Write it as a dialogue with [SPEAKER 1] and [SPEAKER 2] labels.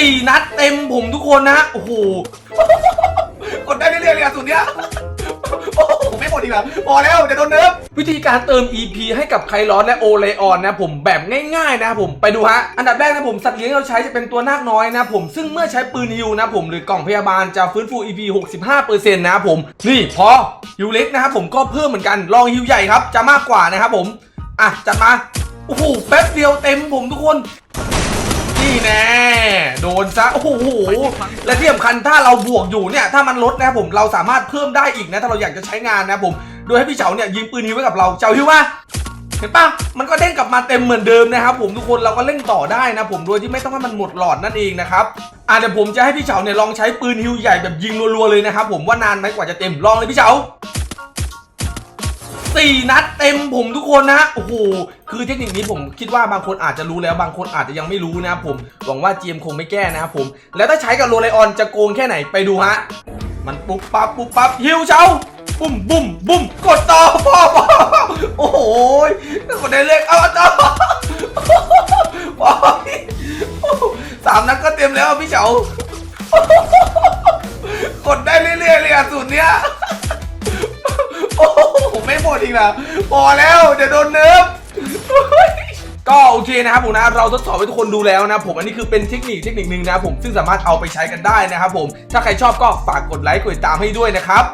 [SPEAKER 1] สี่นัดเต็มผมทุกคนนะโอ้โหกดได้เรื่อยๆเลยอะสุดเนี้ยโอ้โหไม่หมดอีกแล้วพอแล้วจะโดนเนิร์ฟวิธีการเติม EP ให้กับไคลอสและโอเลออนนะผมแบบง่ายๆนะผมไปดูฮะ อันดับแรกนะผมสัตว์เลี้ยงเราใช้จะเป็นตัวนาคน้อยนะผมซึ่งเมื่อใช้ปืนฮิวนะผมหรือกล่องพยาบาลจะฟื้นฟู EP 65%นะครับผม นี่พอฮิวเล็กนะครับผมก็เพิ่มเหมือนกันลองฮิวใหญ่ครับจะมากกว่านะครับผมอะจัดมาโอ้โหแป๊บเดียวเต็มผมทุกคน นี่แน่ นซะโอ้โหและที่สำคัญถ้าเราบวกอยู่เนี่ยถ้ามันลดนะครับผมเราสามารถเพิ่มได้อีกนะถ้าเราอยากจะใช้งานนะครับผมโดยให้พี่เฉาเนี่ยยิงปืนฮิวไว้กับเราเฉาฮิวมาเห็นปะมันก็เด้งกลับมาเต็มเหมือนเดิมนะครับผมทุกคนเราก็เล่นต่อได้นะผมโดยที่ไม่ต้องให้มันหมดหลอดนั่นเองนะครับอะเดี๋ยวผมจะให้พี่เฉาเนี่ยลองใช้ปืนฮิวใหญ่แบบยิงรัวๆเลยนะครับผมว่านานไหมกว่าจะเต็มลองเลยพี่เฉา สี่นัดเต็มผมทุกคนนะโอ้โหคือเทคนิคนี้ผมคิดว่าบางคนอาจจะรู้แล้วบางคนอาจจะยังไม่รู้นะครับผมหวังว่าเจมคงไม่แก้นะครับผมแล้วถ้าใช้กับโรไลออนจะโกงแค่ไหนไปดูฮะมันปุ๊บปั๊บปุ๊บปั๊บฮิวเช้าบุ้มบุ้มบุ้มกดต่อพ่อพ่อโอ้โหกดได้เลขเอาต่อพ่อสามนัดก็เต็มแล้วพี่เฉากดได้เรื่อยๆเลยอะสูตรเนี้ยโอ้ ดอีกแล้วพอแล้วจะโดนเนิร์ฟก็โอเคนะครับผมนะเราทดสอบให้ทุกคนดูแล้วนะผมอันนี้คือเป็นเทคนิคเทคนิคหนึ่งนะผมซึ่งสามารถเอาไปใช้กันได้นะครับผมถ้าใครชอบก็ฝากกดไลค์กดติดตามให้ด้วยนะครับ